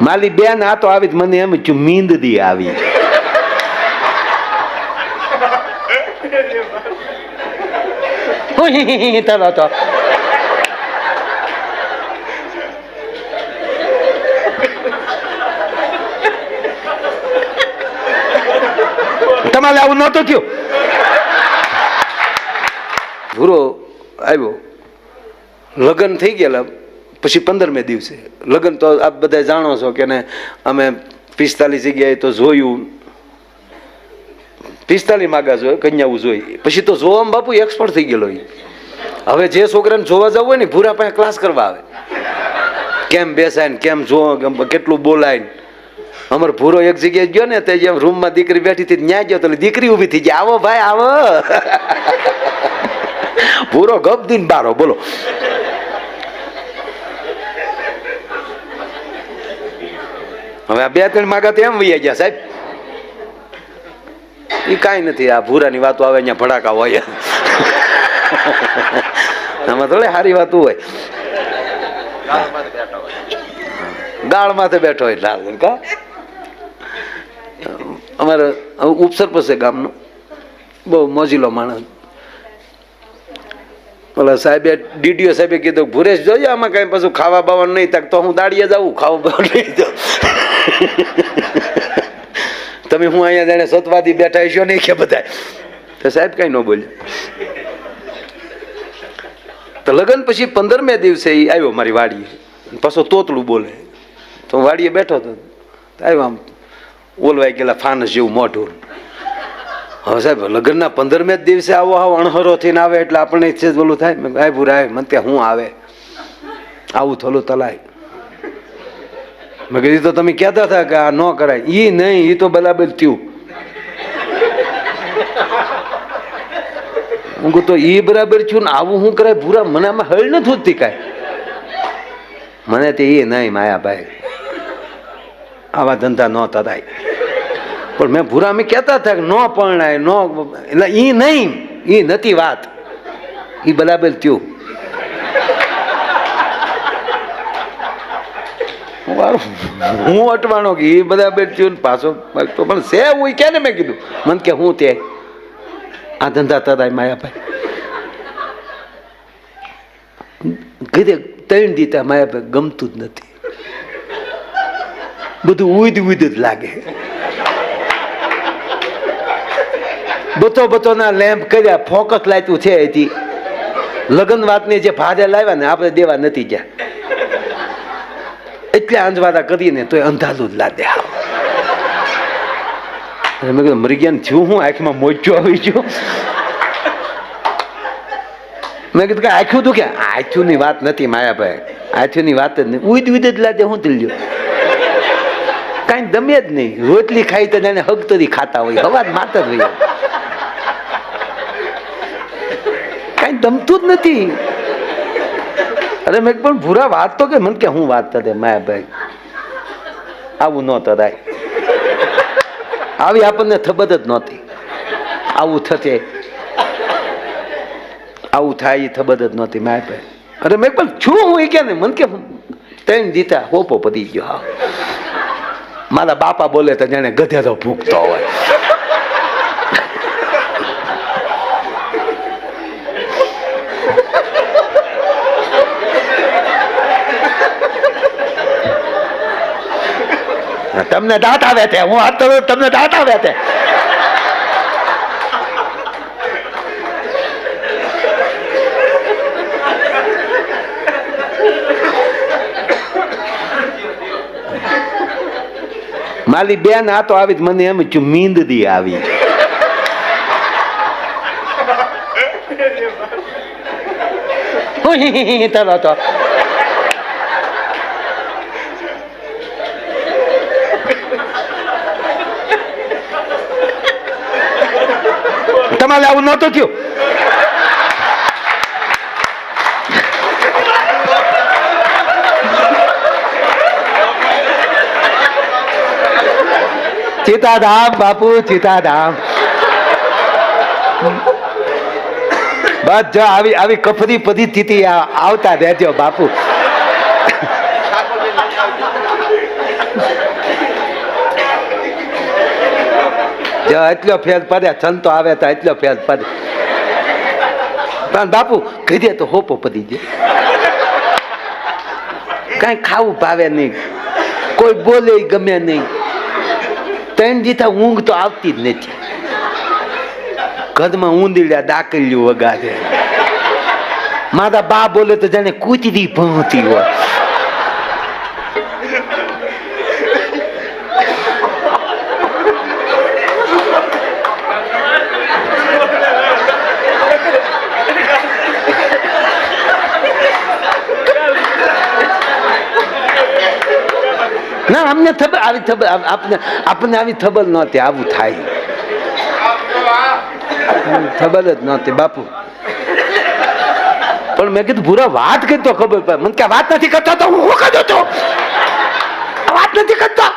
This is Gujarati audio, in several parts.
માલી બેન આ તો આવી જ મને એમ થયું મીંદદી આવી. તલો તો તમારે આવું નહોતું થયું? ભૂરો આવ્યો. લગ્ન થઈ ગયેલા. પછી પંદરમે દિવસે. લગ્ન તો આપ બધા જાણો છો કે ને અમે પિસ્તાલીસ જગ્યાએ તો જોયું. પિસ્તાલીસ માગા જો કન્યાઓ જોઈ. પછી તો જોવામાં બાપુ એક્સપર્ટ થઈ ગયેલો. હવે જે છોકરાને જોવા જવું હોય ને ભૂરા પાસે ક્લાસ કરવા આવે. કેમ બેસાય કેમ જો કેટલું બોલાય અમાર ભૂરો એક જગ્યાએ ગયો ને, તે જેમ રૂમમાં દીકરી બેઠી હતી ન્યા ગયો તો દીકરી ઊભી થઈ ગઈ. આવો ભાઈ, આવો. ભૂરો ગપ દીન બારો, બોલો. હવે આ બે ત્રણ માગા તો એમ વૈયા ગયા, સાહેબ. એ કાંઈ નથી, આ ભૂરાની વાતો આવે અહીંયા ભડાકા હોય. આમાં થોડી સારી વાત હોય. ગાળ માથે બેઠો હોય, લાલ કા? અમારે ઉપસરપંચ છે ગામનો. બહુ મોજીલો માણસ. ઓલા સાહેબે, ડીડીઓ સાહેબે કીધું, ભુરેશ જોઈએ આમાં કઈ પાછું ખાવા બાવાનું નહીં તક તો હું દાડીએ જાઉં, ખાવા બાવાનું નહીં જાઉં તમે હું અહીંયા જાણે સતવાદી બેઠા છો નહીં કે બધા તો સાહેબ કઈ ન બોલ્યો તો લગ્ન પછી પંદરમે દિવસે એ આવ્યો મારી વાડીએ. પાછો તોતલું બોલે. તો હું વાડીએ બેઠો હતો. આવ્યો આમ ઓલવાઈ ગયેલા ફાનસ જેવું મોઢું. હવે સાહેબ, લગ્નના પંદરમે જ દિવસે આવો આવો અણહરો થઈને આવે એટલે આપણને ઈચ્છે જ બોલું થાય. ભાઈ ભૂરા મને ત્યાં હું આવે? આવું થોલું તલાય. મેં કીધું તો તમે કહેતા હતા કે આ ન કરાય. એ નહીં એ તો બરાબર થયું. હું કહું તો એ બરાબર થયું ને આવું શું કરાય? ભૂરા મને આમાં હળ નથી હોતી કાંઈ. મને તે એ નહીં, માયાભાઈ. આવા ધંધા ન થાય પણ મેં ભૂરા મેં કહેતા હતા કે ન પરણાય, ન એટલે એ નહીં એ નથી વાત. એ બરાબર થયું. હું અટવાનો કે એ બધા થયું પાછો તો પણ સે હું કે મેં કીધું? મને કે હું તે આ ધંધા તરાય માયાભાઈ. કીધે ત્રણ દીતા માયાભાઈ ગમતું જ નથી. બધું ઉદ ઉદ જ લાગે. બતો બતો ના લેમ્પ કર્યા, ફોકસ લાયતું છે હજી લગ્ન વાતની જે ભારે લાવ્યા ને, આપણે દેવા નથી ગયા. એટલે આંજવાદા કરીને તોય અંધાલું જ લાદે આવે મેં કીધું, મરી ગયા થયું હું? આંખમાં મોજો આવી ગયો. મેં કીધું કે આખ્યું તું કે આખું ની વાત નથી માયાભાઈ. આખું ની વાત જ નહીં. ઉદ ઉદ જ લાદે હું દિલ્યો કાંઈ દમે જ નહીં. રોટલી ખાઈ તો જાણે હગતરી ખાતા હોય. હવા જ માતર હોય કાંઈ દમતું જ નથી. અરે મેં પણ ભૂરા વાત તો કે? મને કે હું વાત થતે માયાભાઈ આવું ન થાય આવી આપણને થબત જ નહોતી. આવું થશે આવું થાય એ ખબર જ નહોતી માયાભાઈ અરે મેં પણ છું હું એ કે ને મને કે ત્રણ જીતા હોપો પતી ગયો, હા. મારા બાપા બોલે તો જાણે ગધેડો ભૂખતો હોય. તમને દાંત આવે છે હું હાથ ધરું તમને દાંત આવે છે માલી બેન આ તો આવી મને એમ થયું મીંદદી આવી. તલો તો તમારે આવું નહોતું થયું. ચિતાધામ બાપુ, ચિતાધામ. બસ જો આવી આવી કફરી પધી સ્થિતિ આવતા રહેજો બાપુ. એટલો ફેર પડે, સંતો આવે તો એટલો ફેર પડે. પણ બાપુ કીધે તો હોપો પડી જાય કઈ ખાવું ભાવે નહીં. કોઈ બોલે ગમે નહીં. ત્રણ દીથા ઊંઘ તો આવતી જ નથી. ઘરમાં ઊંધીડ્યા દાકલ્યું વગાડે. મારા બા બોલે તો જાણે કૂતરી ભણતી હોય. ના, અમને ખબર આવી ખબર આપને આપણને આવી ખબર નહોતી, આવું થાય. ખબર જ નહોતી, બાપુ. પણ મેં કીધું, ભૂરા વાત કરી તો ખબર પડે. મને કે વાત નથી કરતો તો હું શું કરતો તો વાત નથી કરતો.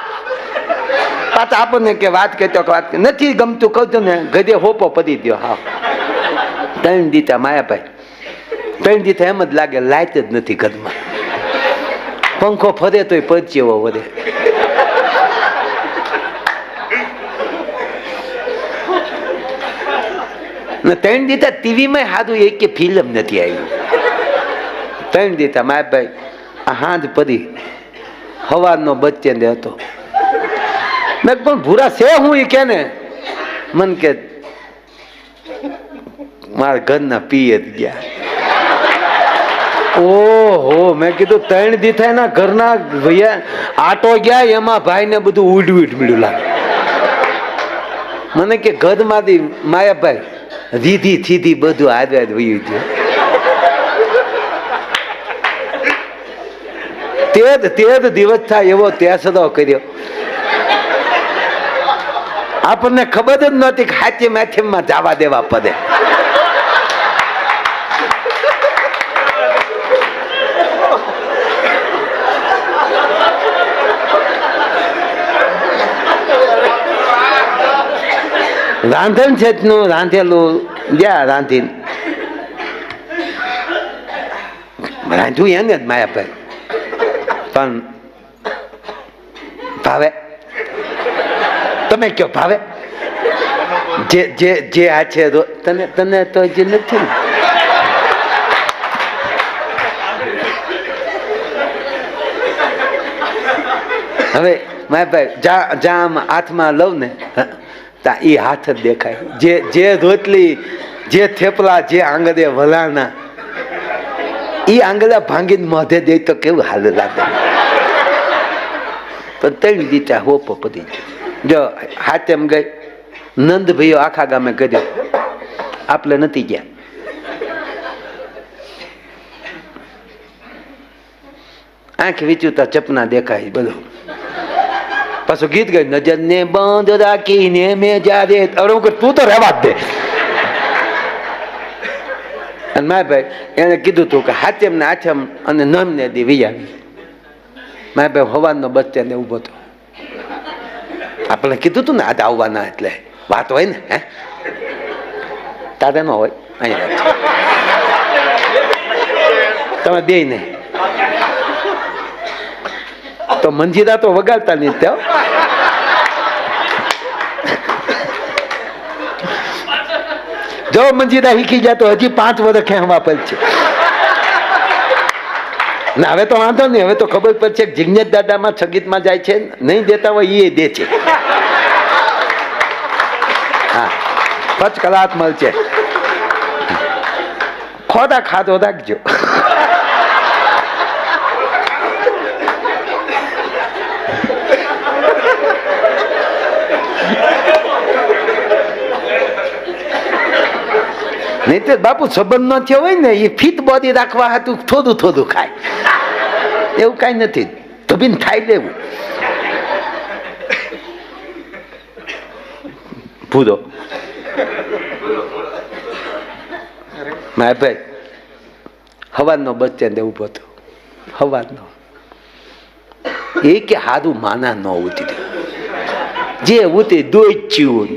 પાછા આપણને કે વાત કરતો કે વાત. નથી ગમતું, કહું ને ગધે હોપો પડી દો હા. ત્રણ દીતા માયાભાઈ. ત્રણ દીતા એમ જ લાગે, લાઈટ જ નથી ઘરમાં. પંખો ફરે તોય જેવો વધે ત્રણ દીતા ટીવીમાં સારું એક કે ફિલ્મ નથી આવી ત્રણ દીતા માય ભાઈ આ હાંજ પડી હવારનો બચ્ચે હતો મેં પણ ભૂરા છે હું એ કે ને મન કે મારા ઘરના પીએ જ ગયા ઓહો, મેં કીધું ત્રણ દી થાય ના ઘરના ભૈયા આટો ગયા, એમાં ભાઈ ને બધું ઉડ મળ્યું લાગે. મને કે ઘરમાંથી માયાભાઈ રીધી થીધી બધું આદવાદ વયું થયું તે જ તે જ દિવસ થાય એવો ત્યાં કર્યો. આપણને ખબર જ નહોતી કે હાચી માથેમાં જવા દેવા પડે. રાંધણ છે નું રાંધેલું જ્યાં રાંધીને રાંધ્યું એને જ માયાભાઈ પણ ભાવે. તમે કયો ભાવે? જે જે જે આ છે તને તને તો જે નથી ને. હવે માયાભાઈ જા જા આમ હાથમાં લઉં ને હ, એ હાથ જ દેખાય. જે જે ધોતલી જે થેપલા, જે આંગળે વલાના એ આંગળા ભાંગીને મોઢે દે તો કેવું હાલ લાગે. પણ ત્રણ દીચા હોપો પડી જો જો હાથેમ ગઈ નંદ ભાઈઓ આખા ગામે કર્યો. આપણે નથી ગયા. આંખ વિચુતા ચપના દેખાય બધું. પાછું ગીત ગઈ નજર ને બંધ રાખીને મેં જ્યારે અરે હું તું તો રહેવા જ દે. અને મારા ભાઈ એને કીધું તું કે હાથેમ ને આઠમ અને નમ ને દી વિયાવી મારા ભાઈ હવાનો બચ્ચે ને ઊભો હતો આપણે કીધું તું ને આજે આવવાના એટલે વાત હોય ને, હે? તારે ન હોય, અહીંયા તમે બે નહીં. તો મંજીરા તો વગાડતા નહીં ત્યાં. જો મંજીરા શીખી જાય તો હજી પાંચ વર્ષ ખેંચવા છે ના, હવે તો વાંધો નહીં, હવે તો ખબર પડશે જિજ્ઞેશ દાદામાં છગીતમાં જાય છે, નહીં દેતા હોય એ દે છે. હા, પચ કલાક મળશે. ખોદા ખાધો રાખજો નહીં તો બાપુ સંબંધ ન થયો હોય ને, એ ફિટ બોડી રાખવા હતું થોડું થોડું ખાય. એવું કાંઈ નથી. ધબીને ખાઈ લેવું. ભૂરો મારા ભાઈ હવાનો બચ્ચે ને ઊભો હતો હવાનો એ કે હારું માના ન ઉતરી જે ઉતરી દોચ્યું.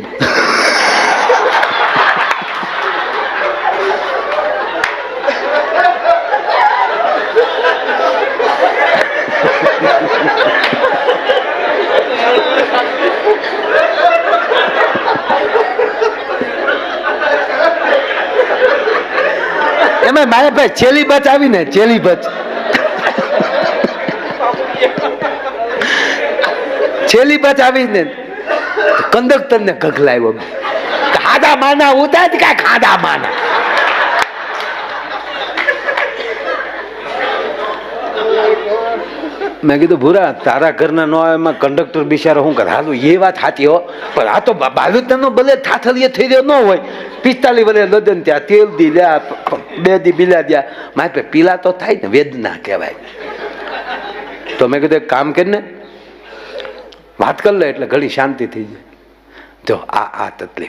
એમાં મારે ભાઈ છેલ્લી બચ આવી ને છેલ્લી બચ. છેલ્લી બચ આવી ને કંડક્ટર ને ગગલાવ્યો ખાધા માના ઉતાર કા ખાધા માના? મેં કીધું, ભૂરા, તારા ઘરના નો એમાં કંડક્ટર બિચારો શું કરે? હાલું, એ વાત સાચી હો. પણ આ તો બાલુતનો ભલે થાથલીએ થઈ રહ્યો ન હોય. પિસ્તાલી વલે લદન ત્યાં તેલ દી લ્યા બે દી પીલા દ્યા. મારે પીલા તો થાય ને, વેદના કહેવાય. તો મેં કીધું કામ કરીને વાત કરી લે એટલે ઘણી શાંતિ થઈ જાય. જો, આ આ તકલીફ.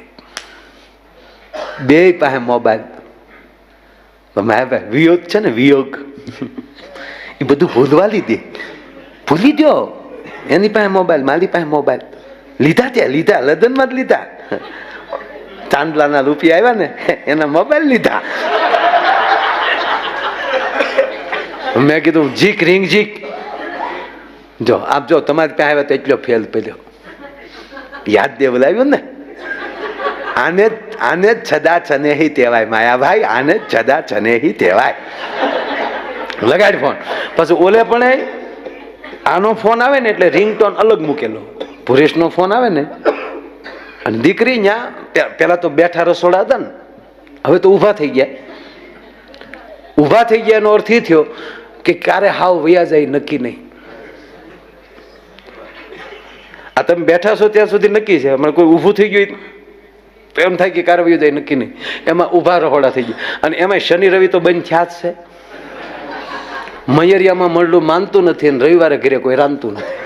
બે પાસે મોબાઈલ. મારા વિયોગ છે ને, વિયોગ. એ બધું ભૂલવા લીધી. ભૂલી દો એની પાસે મોબાઈલ, મારી પાસે મોબાઈલ. લીધા ત્યાં, લીધા લદનમાં જ લીધા. ચાંદલાના રૂપિયા આવ્યા ને, એના મોબાઈલ લીધા. મેં કીધું, જીક, રિંગ જીક. જો આપ જો, તમારી પાસે આવ્યા તો એટલો ફેલ પેલો યાદ દે લાવ્યું ને? આને આને છદા છનેહી કહેવાય, માયાભાઈ, આને છદા છનેહી કહેવાય. લગાડ ફોન. પછી ઓલે પણ આનો ફોન આવે ને એટલે રિંગટોન અલગ મૂકેલો. ભુરેશનો ફોન આવે ને. અને દીકરી ત્યાં પેલા તો બેઠા રસોડા હતા ને. હવે તો ઊભા થઈ ગયા. ઊભા થઈ ગયા એનો અર્થ એ થયો કે ક્યારે હાવ વયા જાય નક્કી નહીં. આ તમે બેઠા છો ત્યાં સુધી નક્કી છે. હમણાં કોઈ ઊભું થઈ ગયું તો એમ થાય કે ક્યારે વયું જાય નક્કી નહીં. એમાં ઊભા રહોડા થઈ ગયા. અને એમાં શનિ રવિ તો બંધ થયા જ છે. મયરિયામાં મળલું માનતું નથી અને રવિવારે ઘરે કોઈ રાંધતું નથી.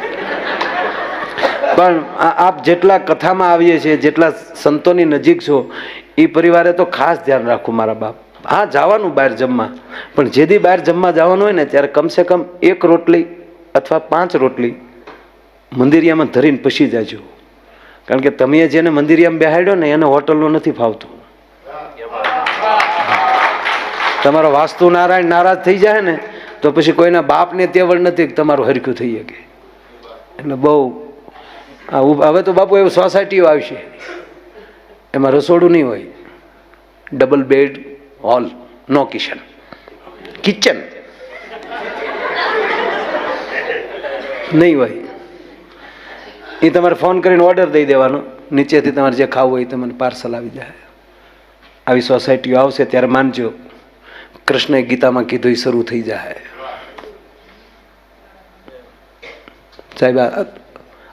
પણ આપ જેટલા કથામાં આવીએ છીએ, જેટલા સંતોની નજીક છો એ પરિવારે તો ખાસ ધ્યાન રાખવું મારા બાપ. હા જવાનું બહાર જમવા. પણ જેથી બહાર જમવા જવાનું હોય ને, ત્યારે કમસે કમ એક રોટલી અથવા પાંચ રોટલી મંદિરિયામાં ધરીને પસી જાજો. કારણ કે તમે જેને મંદિરિયામાં બેહાડ્યો ને, એને હોટલનું નથી ફાવતું. તમારો વાસ્તુ નારાયણ નારાજ થઈ જાય ને, તો પછી કોઈના બાપને તેવળ નથી કે તમારું હરખ્યું થઈ શકે. એટલે બહુ હવે તો બાપુ એવું સોસાયટીઓ આવશે. એમાં રસોડું નહીં હોય. ડબલ બેડ હોલ નો કિચન કિચન નહીં હોય એ તમારે ફોન કરીને ઓર્ડર દઈ દેવાનો. નીચેથી તમારે જે ખાવું હોય તમને પાર્સલ આવી જાય. આવી સોસાયટીઓ આવશે ત્યારે માનજો. કૃષ્ણએ ગીતામાં કીધું એ શરૂ થઈ જાય. સાહેબ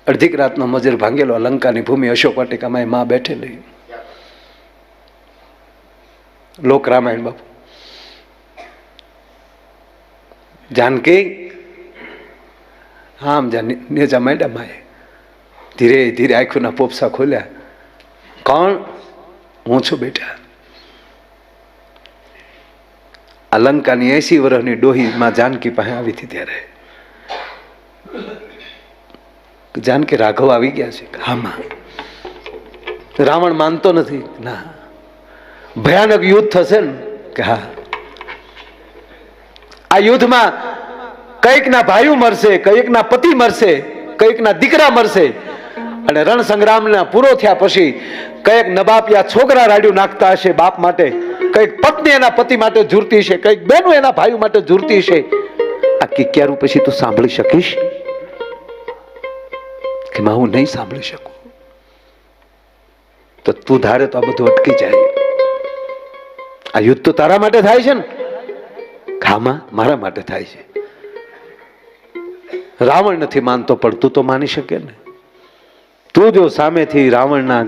અડધીક રાતનો મજર ભાંગેલો, લંકાની ભૂમિ અશોક વાટિકામાં એ માં બેઠેલી. લોક રામાયણ બાપુ. જાનકી? આમ જા નેજા માંડ્યા માએ. ધીરે ધીરે આંખોના પોપસા ખોલ્યા. કોણ? હું છું બેટા. આ લંકાની એસી વર્ષની ડોહી માં જાનકી પાસે આવી હતી ત્યારે. જાનકી રાઘવ આવી ગયા છે. હામાં રાવણ માનતો નથી. ના. ભયાનક યુદ્ધ થશે ને? કે હા. આ યુદ્ધમાં કંઈક ના ભાઈઓ મરશે કંઈક ના પતિ મરશે કંઈક ના દીકરા મરશે. અને રણ સંગ્રામના પૂરો થયા પછી કંઈક નબાપિયા છોકરા રાડ્યું નાખતા હશે બાપ માટે કંઈક પત્ની એના પતિ માટે ઝૂરતી છે કંઈક બેનો એના ભાઈઓ માટે ઝૂરતી છે આ કિક્યારું પછી તું સાંભળી શકીશ? કે હું નહીં સાંભળી શકું? તો તું ધારે તો આ બધું અટકી જાય. આ યુદ્ધ તો તારા માટે થાય છે ને? ખામાં, મારા માટે થાય છે. રાવણ નથી માનતો, પણ તું તો માની શકે ને. તું જો સામેથી રાવણના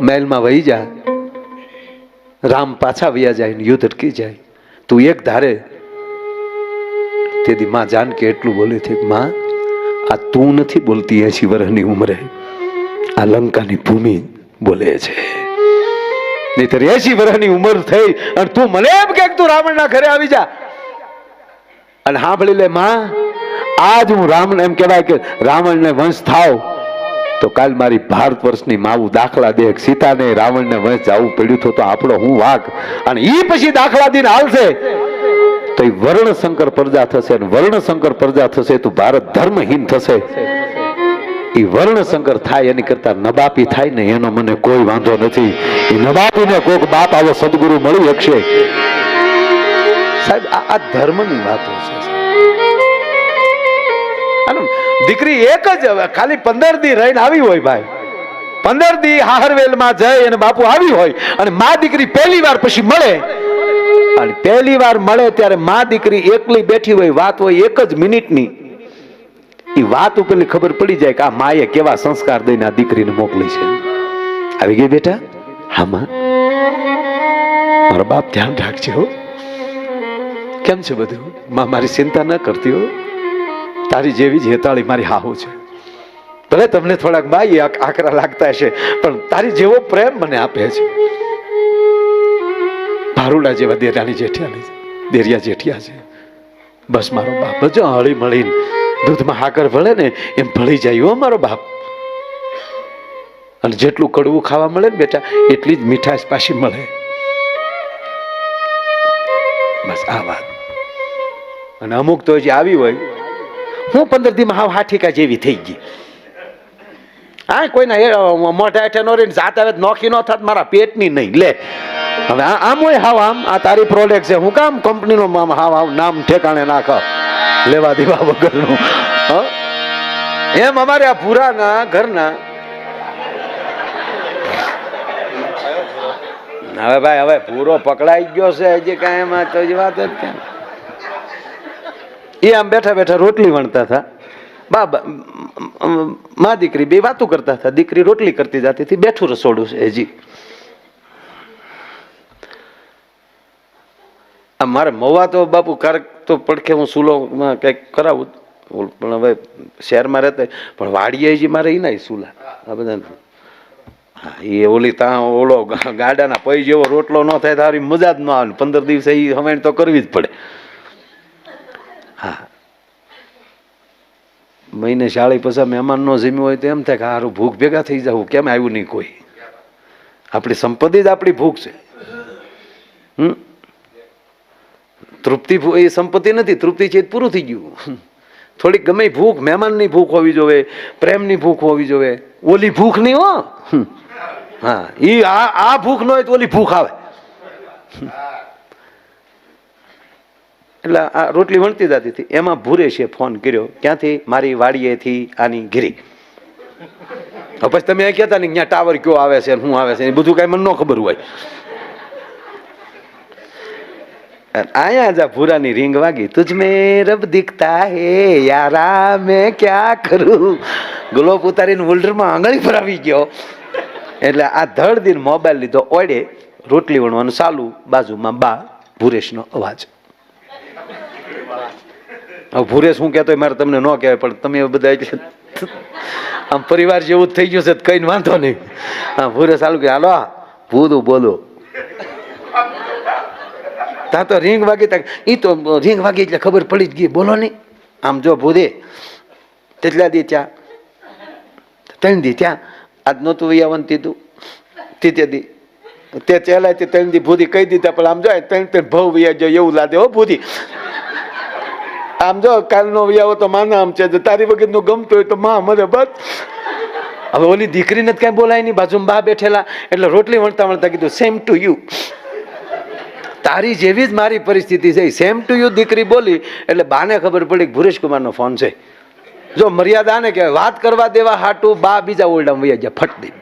મહેલમાં વહી જા, રામ પાછા વ્યા જાય ને યુદ્ધ અટકી જાય. તું એક ધારે, તેથી માં જાનકી એટલું બોલી હતી માં, આ તું નથી બોલતી, એસી વર્ષની ઉંમરે. આ લંકાની ભૂમિ બોલે છે. નહીતર એસી વર્ષની ઉંમર થઈ અને તું મને એમ કે તું રાવણના ઘરે આવી જા. અને સાંભળી લે, માં, આજ હું રામ એમ કહેવાય કે રાવણને વંશ થાવ. તો કાલ મારી ભારત વર્ષની માવું દાખલા દે, સીતાને રાવણને વંશ જવું પડ્યું તો આપણો હું વાક અને ઈ પછી દાખલા દિન હાલશે. તો એ વર્ણ શંકર પ્રજા થશે અને વર્ણ શંકર પ્રજા થશે તો ભારત ધર્મહીન થશે. એ વર્ણ થાય, એની કરતા નબાપી થાય ને, એનો મને કોઈ વાંધો નથી. એ નબાપીને કોક બાપ આવો સદગુરુ મળી શકશે. સાહેબ, આ ધર્મની વાતો છે દીકરી એક જ ખાલી પંદર દી રહીને આવી હોય ભાઈ. પંદર દી હાહરવેલમાં જઈ અને બાપુ આવી હોય અને મા દીકરી પહેલી વાર પછી મળે. અને પહેલી વાર મળે ત્યારે મા દીકરી એકલી બેઠી હોય, વાત હોય એક જ મિનિટની. વાત ઉપરની ખબર પડી જાય કે આ માએ કેવા સંસ્કાર દઈને આ દીકરીને મોકલી છે. આવી ગઈ બેટા? હા, માં. મારો બાપ ધ્યાન રાખજે, હો. કેમ છે બધું? માં, મારી ચિંતા ન કરતી, હો. તારી જેવી જ હેતાળી મારી હાહુ છે. ભલે તમને થોડાક બાઈ આકરા લાગતા હશે, પણ તારી જેવો પ્રેમ મને આપે છે. ભારુડા જેવા દેરાણી જેઠિયાની દેરિયા જેઠિયા છે. બસ મારો બાપ જો હળી મળીને દૂધમાં હાકર ભળે ને એમ ભળી જાય હો બાપ. અને જેટલું કડવું ખાવા મળે ને બેટા, એટલી જ મીઠાશ પાછી મળે. બસ આ વાત. અને અમુક તો હજી આવી હોય. હું પંદર દીમાં હાવ હાઠીકા જેવી થઈ ગઈ. હા, કોઈના મોઢા હેઠે નો રહીને જાત આવે નોખી નો થાત, મારા પેટની નહીં. લે, હવે આમ હોય હાવ આમ, આ તારી પ્રોડક્ટ છે. હું કામ કંપનીનો આમ હાવ હાવ નામ ઠેકાણે નાખ લેવા દેવા વગરનું? એમ અમારે આ ભૂરાના ઘરના. હવે ભાઈ, હવે પૂરો પકડાઈ ગયો છે, હજી કાંઈ એમાં તો હજી વાત જ એ આમ બેઠા બેઠા રોટલી વણતા હતા. બાબા, મા દીકરી બે વાતો કરતા હતા. દીકરી રોટલી કરતી જતી હતી, બેઠું રસોડું છે હજી. આ મારે મવા તો બાપુ ક્યારેક તો પડખે હું સુલોમાં કંઈક કરાવું. પણ હવે શહેરમાં રહેતા પણ વાડીએ જે મારે એ ના સુલા. આ બધા હા એ ઓલી ત્યાં ઓલો ગાડાના પૈ જેવો રોટલો ન થાય તારી મજા જ ન આવે. પંદર દિવસે એ હવાણ તો કરવી જ પડે. હા. મહિને શાળી પછી મહેમાન નો જીમ્યું હોય તો એમ થાય કે હારું ભૂખ ભેગા થઈ જવું કેમ આવ્યું નહીં કોઈ? આપણી સંપત્તિ જ આપણી ભૂખ છે. હમ? તૃપ્તિ એ સંપત્તિ નથી, તૃપ્તિ છે પૂરું થઈ ગયું. થોડીક ગમે ભૂખ, મહેમાનની ભૂખ હોવી જોવે, પ્રેમની ભૂખ હોવી જોવે, ઓલી ભૂખ નહીં હો. હા એ આ આ ભૂખ ન હોય તો ઓલી ભૂખ આવે. એટલે આ રોટલી વણતી જતી હતી. એમાં ભૂરેશે ફોન કર્યો, ક્યાંથી? મારી વાડીએથી આની હવે પછી તમે એ કહેતા ને ત્યાં ટાવર કયો આવે છે શું આવે છે એ બધું કાંઈ મને ન ખબર હોય. આયા જા ભૂરાની રીંગ વાગી, તુજ મેં રબ દીખતા હે, યારા મેં ક્યાં કરું? ગ્લોબ ઉતારીને હોલ્ડરમાં આંગળી પર ગયો. એટલે આ ધડ દિન મોબાઈલ લીધો ઓડે રોટલી વણવાનું ચાલુ બાજુમાં બા ભૂરેશનો અવાજ. ભૂરેશ હું કહેતો મારે તમને ન કહેવાય, પણ તમે બધા એટલે આમ પરિવાર જેવું થઈ ગયું છે કઈ વાંધો નહીં. હા ભૂરેશ હાલું કે હાલો ભૂરું બોલો. તા તો રીંગ વાગી તા. એ તો રીંગ વાગી એટલે ખબર પડી જ ગઈ. બોલો નહીં આમ જો ભૂરે તેટલા દી ત્યાં ત્રણ દી ત્યાં આજ નહોતું વૈયાવન તીધું તીતે. દી. તે ચેલા તે ત્રણ દી ભૂરી કહી દીધા, પણ આમ જો ત્રણ ત્રણ ભવ વૈયા જો એવું લાદે હો ભૂદી આમ જો કાલનો વૈયાવો તો માના આમ છે તારી વગરનું ગમતું હોય તો માં મને બસ. હવે ઓલી દીકરીને જ કાંઈ બોલાય નહીં, બાજુમાં બા બેઠેલા, એટલે રોટલી વણતા વણતા કીધું સેમ ટુ યુ તારી જેવી જ મારી પરિસ્થિતિ છે સેમ ટુ યુ દીકરી બોલી, એટલે બાને ખબર પડી કે ભુરેશ કુમારનો ફોન છે. જો મર્યાદા ને કહેવાય, વાત કરવા દેવા હાટું, બા બીજા ઓરડામાં વૈયા ગયા, ફટ દઈ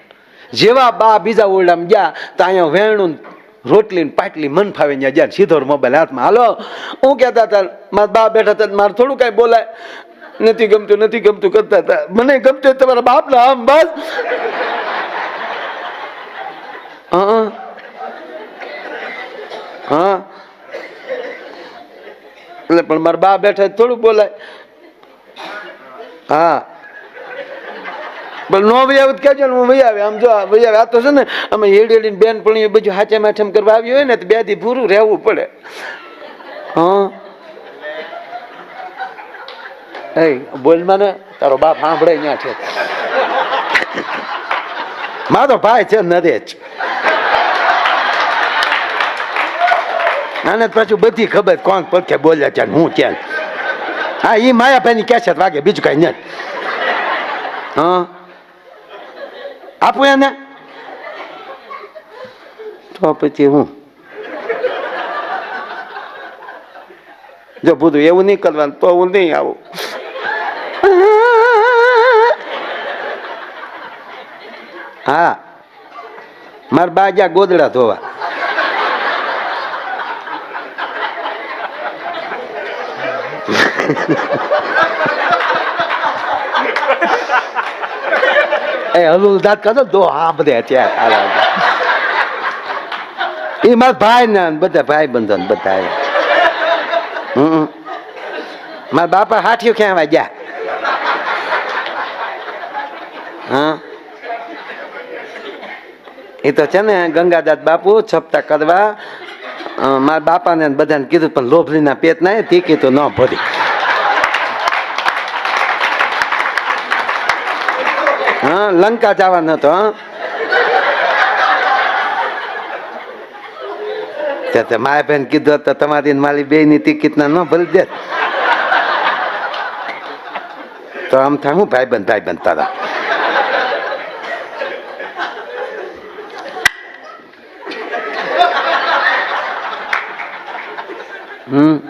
જેવા બા બીજા ઓરડામાં ગયા, તો અહીંયા વેણું રોટલી પાટલી મન ફાવે ત્યાં ગયા સીધો મોબાઈલ હાથમાં. હાલો, હું કહેતા હતા, મારા બા બેઠા હતા, મારે થોડું કાંઈ બોલાય. નથી ગમતું નથી ગમતું, કરતા હતા. મને ગમતું તમારા બાપના આમ બસ. હા હા. એટલે પણ મારા બા બેઠા થોડું બોલાય. હા. પણ નો ભાઈ આવે તો કહેજો ને હું ભાઈ આવે. આમ જો ભાઈ આવે. આ તો છે ને અમે હેડી હેડીને બેન પણ એ બધું હાચે માઠેમ કરવા આવી હોય ને તો બેથી પૂરું રહેવું પડે. હા? એ બોલ મને તારો બાપ સાંભળે ત્યાં છે. મારો ભાઈ છે નરેજ. આને પાછું બધી ખબર કોણ પડખે બોલ્યા છે હું ક્યાં હા એ માયાભાઈની કેસેટ વાગે, બીજું કઈ નહીં. હા? આપું એને? તો પછી હું? જો બધું એવું નહીં કરવાનું, તો હું નહીં આવું. હા. મારા બા ગયા ગોદડા ધોવા. એ હલું દાંત કરો દો હા બધે અત્યારે એ મારા ભાઈ ના બધા ભાઈ બંધન બધા હમ મારા બાપા હાથીઓ ક્યાં ગયા હા? એ તો છે ને ગંગાદાસ બાપુ છપતા કરવા મારા બાપાને બધાને કીધું પણ લોભલીના પેટ ના તે કીધું ન ભરી. હા, લંકા જવાનો હતો, હા. માયા બેન કીધું તો તમારી મારી બે ની ટિકિટ ના ન ભરી દે. તો આમ થાય હું ભાઈ બંધ ભાઈ બંધ તારા. હમ.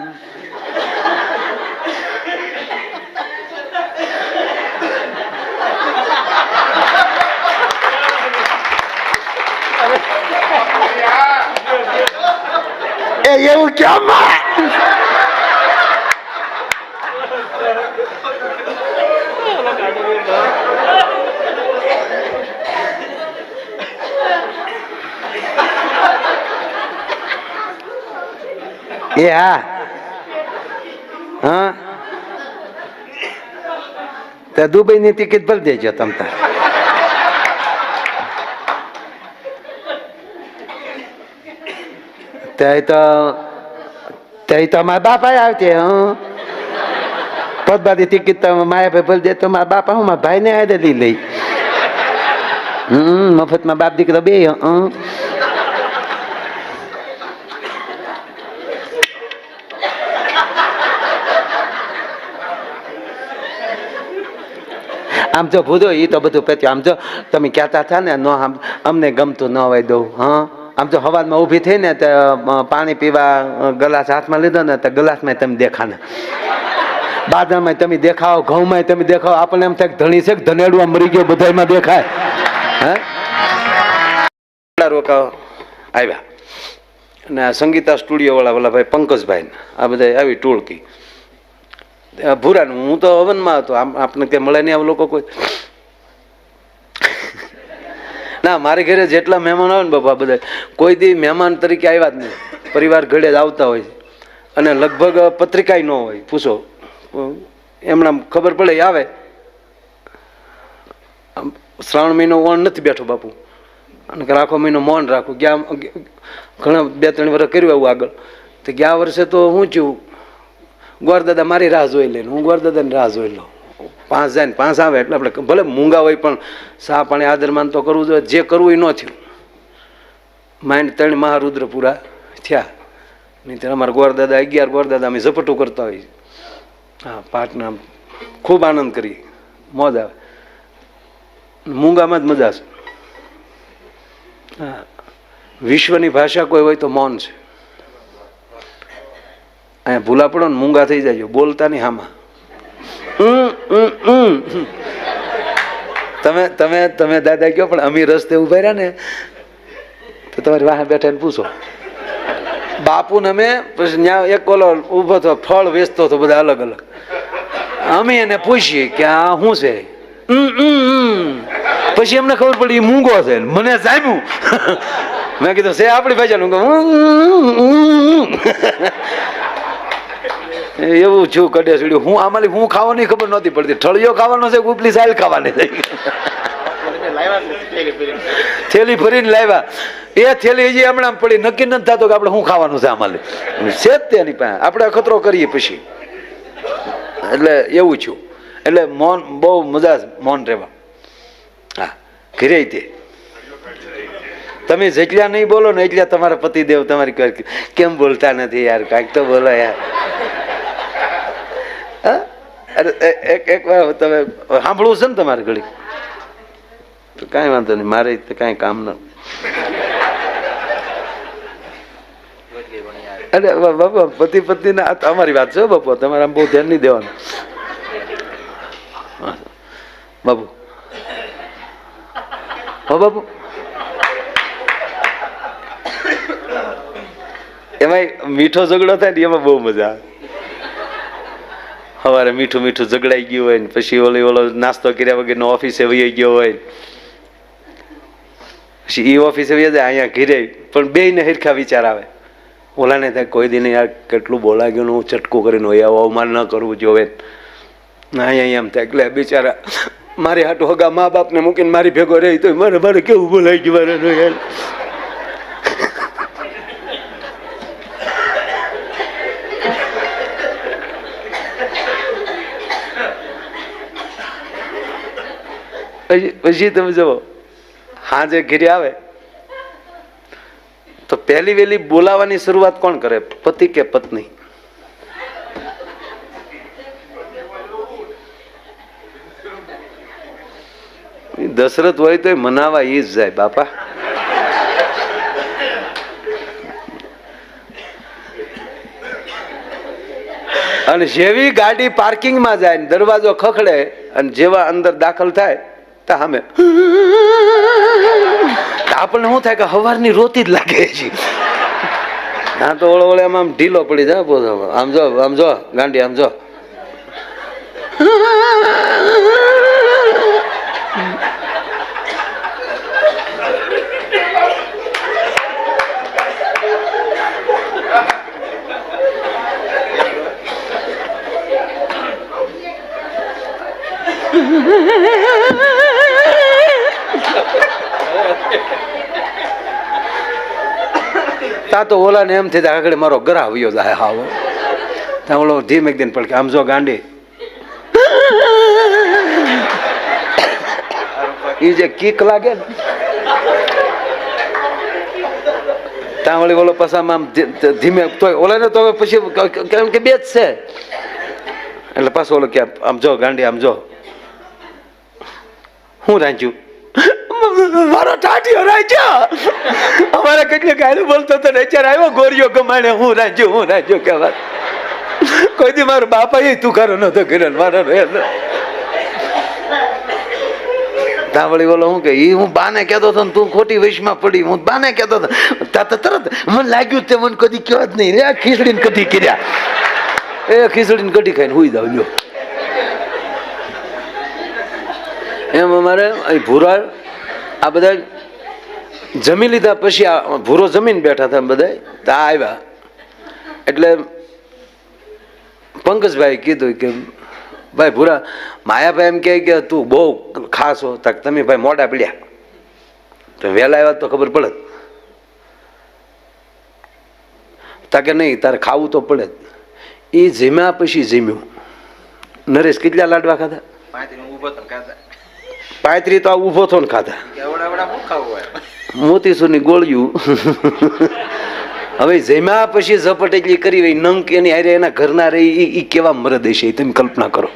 એ એવું કેમ એ હા. હા. તો દુબઈની ટિકિટ ભરી દેજો તમ ત્યાં તો ત્યાં તો મારા બાપા આવતે, હં? પદબાદી ટિકિટ તો માયા ભાઈ ભરી દે, તો મારા બાપા હું મારા ભાઈને હારે લઈ લઈ? મફતમાં બાપ દીકરો બે, હં? આમ જો ભૂદો એ તો બધું પત્યું આમ જો તમે કહેતા હતા ને, ન આમ અમને ગમતું ન હોય દઉં, હા? આમ જો હવામાં ઊભી થઈ ને તો પાણી પીવા ગ્લાસ હાથમાં લીધો ને તો ગ્લાસમાં તમે દેખાને. બાદરમાં તમે દેખાઓ ઘઉંમાં તમે દેખાઓ આપણને એમ થાય ધણી છે કે ધનેડું આમ મરી ગયો બધામાં દેખાય. હા? રોકાઓ આવ્યા. અને સંગીતા સ્ટુડિયો વાળા ભાઈ પંકજભાઈ આ બધા આવી ટોળકી. ભૂરાનું, હું તો હવનમાં હતો. આમ આપણને કે મળે નહીં આવા લોકો કોઈ? ના, મારી ઘરે જેટલા મહેમાન આવે ને બાપા બધા કોઈ દી મહેમાન તરીકે આવ્યા જ નહીં. પરિવાર ઘડે જ આવતા હોય અને લગભગ પત્રિકાય ન હોય. પૂછો એમના ખબર પડે આવે. શ્રાવણ મહિનો ઓણ નથી બેઠો બાપુ. અને આખો મહિનો મૌન રાખું. ગયા, ઘણા બે, ત્રણ વર્ષ કર્યું આવું આગળ. તો ગયા વર્ષે તો હું થયું, ગોરદાદા મારી રાહ જોઈ લઈને, હું ગોરદાદાની રાહ જોઈ લઉં. પાંચ જાય ને પાંચ આવે એટલે આપણે ભલે મૂંગા હોય પણ સા પાણી આદરમાન તો કરવું જોઈએ. જે કરવું એ ન થયું. માઇન્ડ ત્રણ મહારુદ્ર પૂરા થયા. નહીં ત્યારે અમારા ગોરદાદા અગિયાર ગોરદાદા અમે ઝપટું કરતા હોઈએ. હા પાઠના ખૂબ આનંદ કરીએ. મોજ આવે. મૂંગામાં જ મજા છે. હા, વિશ્વની ભાષા કોઈ હોય તો મૌન છે. અહીંયા ભૂલા પડો ને, મૂંગા થઈ જાય બોલતા નહીં હામાં. તમે તમે તમે દાદા કયો, પણ અમી રસ્તે ઊભા રહ્યા ને, તો તમારી વાહ બેઠા ને પૂછો. બાપુ ને અમે ત્યાં એક ઓલો ઊભો થયો, ફળ વેચતો હતો, બધા અલગ અલગ. અમે એને પૂછીએ કે આ શું છે. પછી એમને ખબર પડી મૂંગો છે. મને જામ્યું મેં કીધું, છે આપણી ભાષાનું. કહું. એવું છું, કડે સીડ્યું. હું આમાં હું ખાવાની ખબર નહોતી પડતી. ઠળિયો ખાવાનો છે ઉપલી સાઈલ ખાવાની થઈ થેલી ભરીને લાવ્યા. એ થેલી હજી હમણાં પડી. નક્કી નથી થતો કે આપણે શું ખાવાનું છે આમાં છે જ તેની પાસે. આપણે અખતરો કરીએ પછી. એટલે એવું છું. એટલે મૌન, બહુ મજા મૌન રહેવા. હા, ઘરે તે. તમે જેટલા નહીં બોલો ને એટલા તમારા પતિદેવ તમારી કેમ બોલતા નથી યાર? કાંઈક તો બોલો યાર. હા? અરે એક એક વાર તમે સાંભળવું છે ને તમારે ઘડી તો કાંઈ વાંધો નહીં, મારે તો કાંઈ કામ ન અરે બાપા, પતિ પત્ની ના અમારી વાત છે બાપુ, તમારે આમ બહુ ધ્યાન નહીં દેવાનું. બાપુ હો, બાપુ એમાંય મીઠો ઝઘડો થાય ને એમાં બહુ મજા આવે સવારે મીઠું મીઠું ઝઘડાઈ ગયું હોય ને પછી ઓલી ઓલો નાસ્તો કર્યા વગરનો ઓફિસે વહી ગયો હોય પછી એ ઓફિસે વહી જાય, અહીંયા ઘીરે પણ બે ને હરખા વિચાર આવે. ઓલાને થાય કોઈ દિન યાર કેટલું બોલા ગયું હું ચટકું કરીને હોય, આવું અવમાન ન કરવું જોવે ના. અહીંયા એમ થાય એટલે બિચારા, મારી હાટુ હગા મા બાપને મૂકીને મારી ભેગો રહી તો મારે મારે કેવું બોલાઈ ગયું મારે પછી પછી તમે જુઓ. હાજે ઘેરી આવે. તો પહેલી વહેલી બોલાવાની શરૂઆત કોણ કરે? પતિ કે પત્ની? દશરથ હોય તો મનાવા ઈ જ જાય, બાપા. અને જેવી ગાડી પાર્કિંગમાં જાય દરવાજો ખખડે અને જેવા અંદર દાખલ થાય તો સામે આપણને શું થાય કે હવારની રોતી જ લાગે છે ના તો ઓળો ઓળે આમ ઢીલો પડી જાય. આમ જો આમ જો, ગાંડી, આમ જો તા તો ઓલાને એમ થઈ જાય આગળ મારો ગરા આવ્યો જાય હાવ. ત્યાં ઓલો ધીમે એક દિન પડકે આમ જો ગાંડી. એ જે કીક લાગે ને. ત્યાં વળી ઓલો પસામાં આમ ધીમે તો ઓલાને તો પછી કેમ કે બે જ છે. એટલે પાછો ઓલો કે, આમ જો ગાંડી, આમ જો. હું રાંધ્યું? મારો ટાટિયો રાંચ્યો અમારે કેટલી ગાડી બોલતો હતો અત્યારે આવ્યો, ગોરીઓ ગમાણે હું રાંચ્યો હું રાંધ્યો કે વાત કોઈ દી મારો બાપા એ તું કરો નતો કર્યો મારો ત્યાં બોલો હું કે એ હું બાને કહેતો હતો તું ખોટી વૈશમાં પડી, હું બાને કહેતો હતો. તા તરત મને લાગ્યું તે મને કદી કહેવા જ નહીં. રે, ખીચડીને કઢી કર્યા. એ ખીચડીને કઢી ખાઈને હુઈ જાવ લ્યો. એમ અમારે અહીં ભૂરા આ બધા જમી લીધા પછી આ ભૂરો જમીન બેઠા હતા બધા તો આવ્યા. એટલે પંકજભાઈ કીધું કે, ભાઈ ભૂરા, માયાભાઈ એમ કહે કે તું બહુ ખાસ હો તક તમે ભાઈ મોડા પીડ્યા. તો વહેલા આવ્યા તો ખબર પડે. તાકે નહીં, તારે ખાવું તો પડે એ જીમ્યા પછી જીમ્યું. નરેશ કેટલા લાડવા ખાધા? ખાધા. પાંત્રી તો આ ઊભો થો ને ખાધા. મોતીસુરની ગોળિયું. હવે જેમાં પછી ઝપટ એટલી કરી હોય નંક એની હારે એના ઘરના રહી એ કેવા મરદ હશે તમે કલ્પના કરો.